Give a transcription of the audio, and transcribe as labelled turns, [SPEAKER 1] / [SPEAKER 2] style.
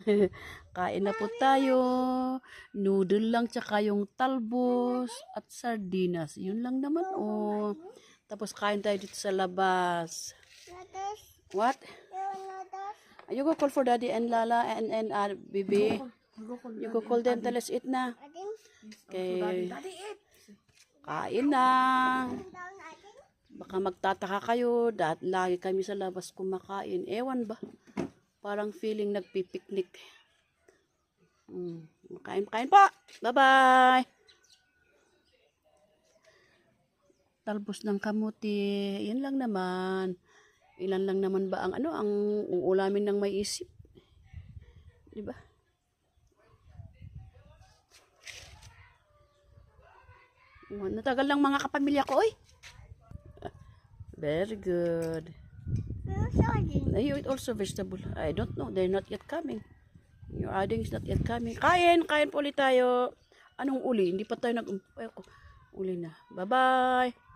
[SPEAKER 1] Kain na po tayo. Noodle lang tsaka yung talbos at sardinas. Yun lang naman oh. Tapos kain tayo dito sa labas. What? You go call for daddy and Lala and and uh, baby. You go call them. Tell us eat na. Okay. Kain na. Baka magtataka kayo. Dat lagi kami sa labas kumakain. Ewan ba? Parang feeling nagpipiknik. Mm. Kain, kain po. Bye-bye. Talbos ng kamuti. Yan lang naman. Ilan lang naman ba ang ano ang uulamin ng may isip? 'Di ba? Natagal lang mga kapamilya ko, oy. Very good. You eat also vegetable. I don't know. They're not yet coming. Your adding is not yet coming. Kain! Kain po ulit tayo. Anong uli? Hindi pa tayo nag... Uli na. Bye-bye!